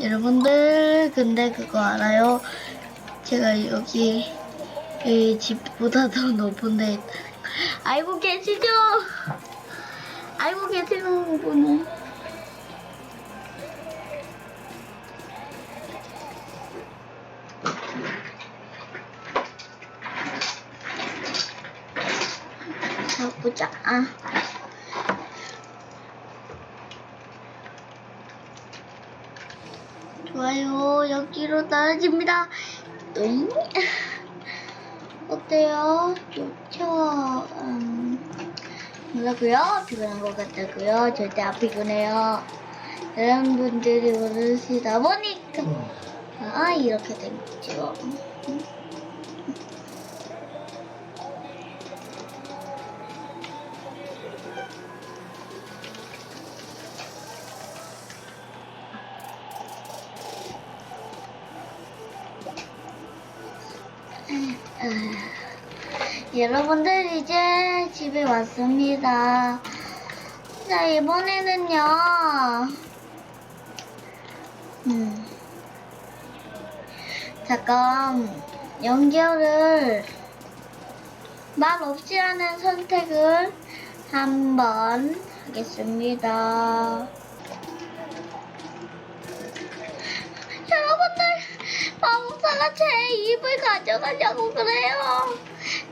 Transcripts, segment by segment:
여러분들 근데 그거 알아요? 제가 여기 이 집보다 더 높은데 알고 계시죠? 알고 계시는 분은 자 보자. 아. 좋아요. 여기로 떨어집니다. 또잉. 어때요? 좋죠? 음, 뭐라고요? 피곤한 것 같다고요? 절대 안 피곤해요. 여러분들이 모르시다 보니까 아 이렇게 됐죠. 여러분들 이제 집에 왔습니다. 자 이번에는요. 음. 잠깐 연결을 말 없이 하는 선택을 한번 하겠습니다. 여러분들 마법사가 제 입을 가져가려고 그래요.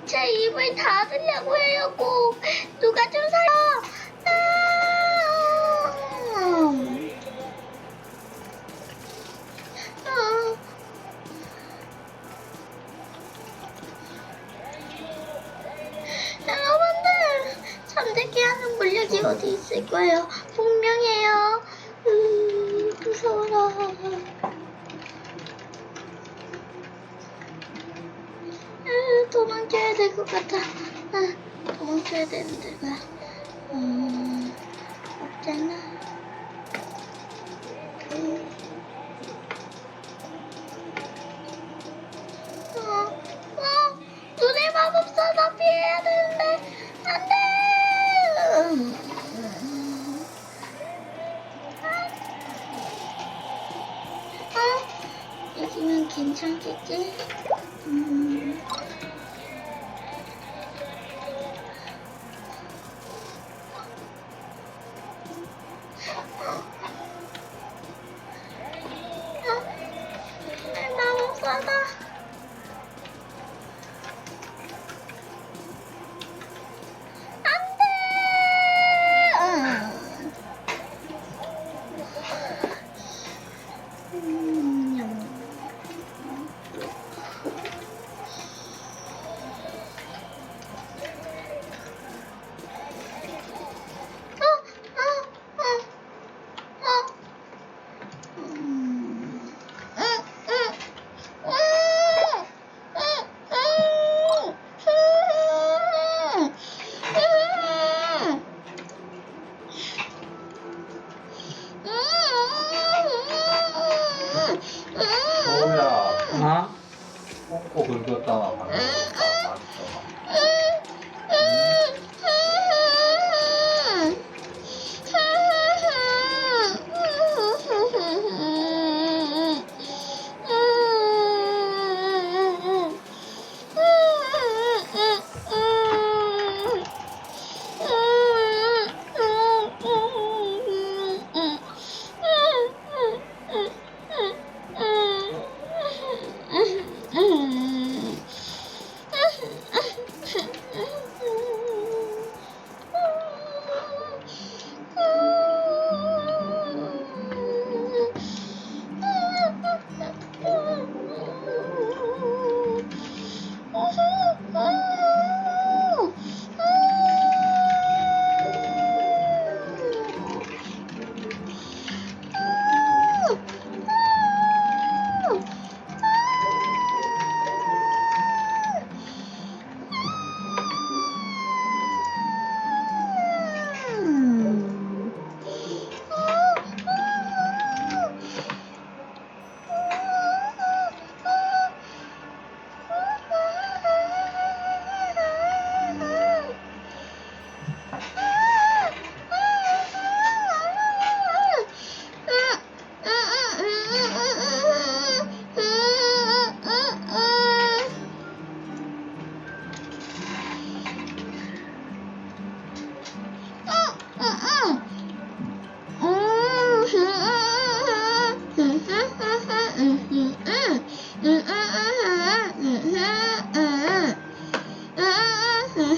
제 입을 닫으려고 해요. 꼭 누가 좀 사요. 아. 아. 여러분들 잠들게 하는 물약이 어디 있을 거예요. 분명해요. 음, 무서워라. 도망쳐야 될 것 같아. 아, 도망쳐야 되는데 왜? 음, 없잖아. 음. 어, 어, 눈의 마법사 나 피해야 되는데 안 돼. 어, 여기면 괜찮겠지? 음. んだ？んうん。な。国軍とは。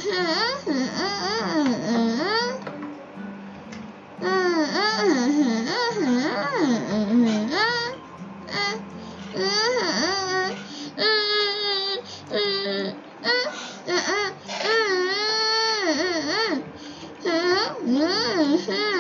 Mm-hmm.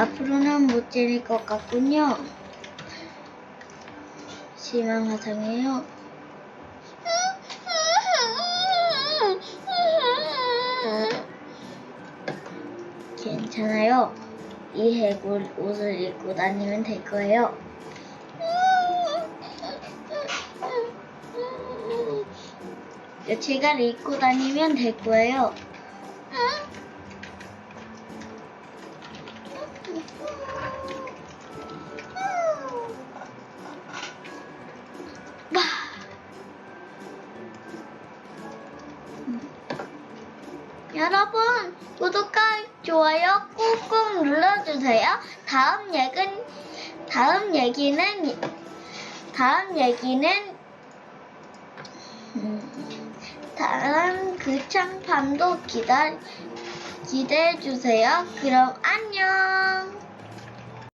앞으로는 못 지낼 것 같군요. 실망하상해요. 괜찮아요. 이 해골 옷을 입고 다니면 될 거예요. 며칠간 입고 다니면 될 거예요. 여러분 구독과 좋아요 꾹꾹 눌러주세요. 다음 얘기는 다음 얘기는 다음 얘기는 음, 다음 극장판도 기다 기대해 주세요. 그럼 안녕.